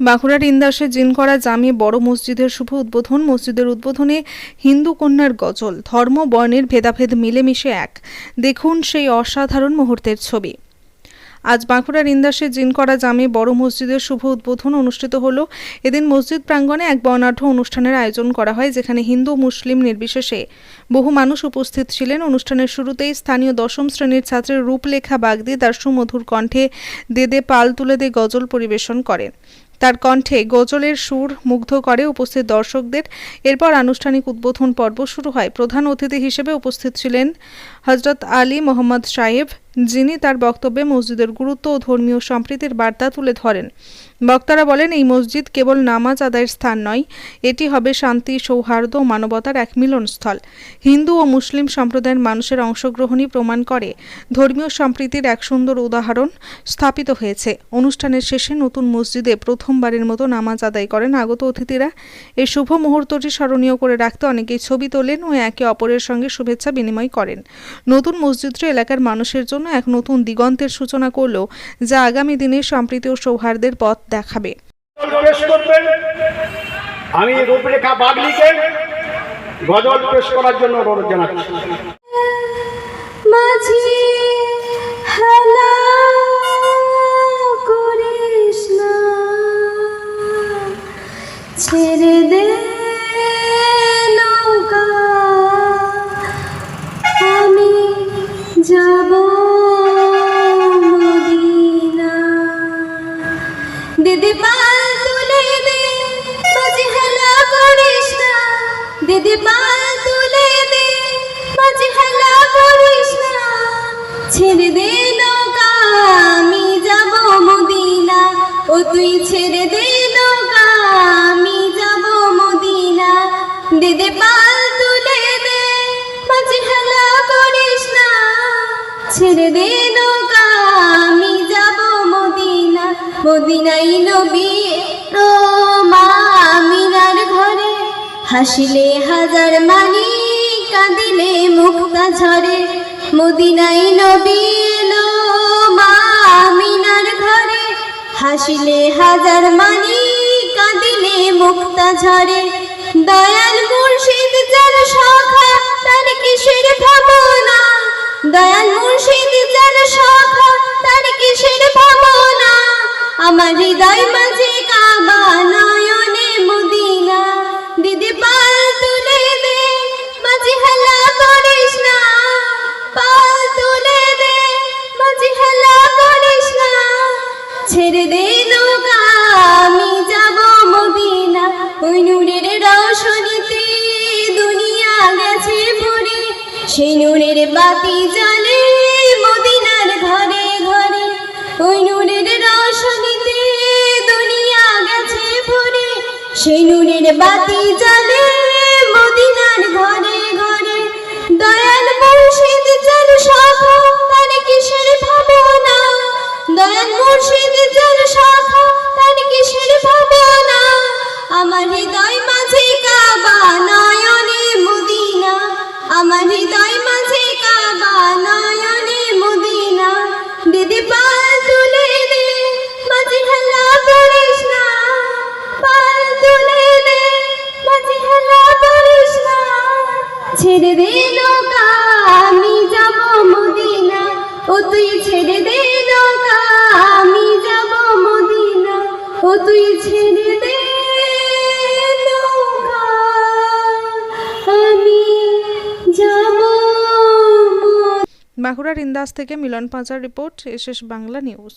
বাঁকুড়ার ইন্দাসে জিনকরা জামে বড় মসজিদের শুভ উদ্বোধন। মসজিদের উদ্বোধনে হিন্দু কন্যার গজল, ধর্ম, বর্ণের ভেদাভেদ মিলেমিশে এক। দেখুন সেই অসাধারণ মুহূর্তের ছবি। আজ বাঁকুড়ার ইন্দাসে জিনকরা জামে বড় মসজিদের শুভ উদ্বোধন অনুষ্ঠিত হল। এদিন মসজিদ প্রাঙ্গণে এক বর্ণাঢ্য অনুষ্ঠানের আয়োজন করা হয়, যেখানে হিন্দু, মুসলিম নির্বিশেষে বহু মানুষ উপস্থিত ছিলেন। অনুষ্ঠানের শুরুতেই স্থানীয় দশম শ্রেণির ছাত্রের রূপলেখা বাগদি তার সুমধুর কণ্ঠে দেদে পাল তুলে দে গজল পরিবেশন করেন। তার কণ্ঠে গজলের সুর মুগ্ধ করে উপস্থিত দর্শকদের। এরপর আনুষ্ঠানিক উদ্বোধন পর্ব শুরু হয়। প্রধান অতিথি হিসেবে উপস্থিত ছিলেন হজরত আলী মোহাম্মদ সাহেব যিনি তার বক্তব্যে মসজিদের গুরুত্ব ও ধর্মীয় সম্প্রীতির বার্তা তুলে ধরেন। বক্তারা বলেন, এই মসজিদ কেবল নামাজ আদায়ের স্থান নয়, এটি হবে শান্তি, সৌহার্দ্য ও মানবতার এক মিলনস্থল। হিন্দু ও মুসলিম সম্প্রদায়ের মানুষের অংশগ্রহণই প্রমাণ করে ধর্মীয় সম্প্রীতির এক সুন্দর উদাহরণ স্থাপিত হয়েছে। অনুষ্ঠানের শেষে নতুন মসজিদে প্রথমবারের মতো নামাজ আদায় করেন আগত অতিথিরা। এই শুভ মুহূর্তটি স্মরণীয় করে রাখতে অনেকেই ছবি তোলেন ও একে অপরের সঙ্গে শুভেচ্ছা বিনিময় করেন। নতুন মসজিদটি এলাকার মানুষের জন্য এক নতুন দিগন্তের সূচনা করল যা আগামী দিনে সম্প্রীতি ও সৌহার্দ্যের পথ দেখাবে। আমি রূপরেখা বাগলিকে গজল পেশ করার জন্য অনুরোধ জানাচ্ছি। দিদি পাল তুলে দে, মাঝি হেলা করিস না। দিদি পাল তুলে দে, মাঝি হেলা করিস না। ছেড়ে দে নৌকা, আমি যাব মদিনা। ও তুই ছেড়ে দে নৌকা, আমি যাব মদিনা। দিদি পাল তুলে দে, মাঝি হেলা করিস না। ছেড়ে দে নৌকা মদিনাই নবী ও মা আমিনার ঘরে। হাসিলে হাজার মানি, কাঁদিলে মুক্তা ঝরে। মদিনাই নবী এলো মা আমিনার ঘরে। হাসিলে হাজার মানি, কাঁদিলে মুক্তা ঝরে। দয়াল মুর্শিদ যার শাখা, তার কিসের ভাবনা? দয়াল মুর্শিদ যার শাখা, তার কিসের ভাবনা? আমার হৃদয় মাঝে কাবা নয়নে মদিনা। দিদি পাল তুলে দে, মাঝে হেলা করিস না। পাল তুলে দে, মাঝে হেলা করিস না। ছেড়ে দে নৌকা, আমি যাব মদিনা। ওই নূরের রওশনীতে দুনিয়া গেছে ভরে। সেই নূরের বাতি জ্বলে বাতি জ্বলে মদিনার ঘরে ঘরে। দয়াল মুর্শিদ যার শাখা ছেড়ে দে নৌকা আমি যাব মদিনা। ও তুই ছেড়ে দে নৌকা আমি যাব মদিনা। ও তুই ছেড়ে দে বাঁকুড়ার ইন্দাস থেকে মিলন পাঁচার রিপোর্ট এসএস বাংলা নিউজ।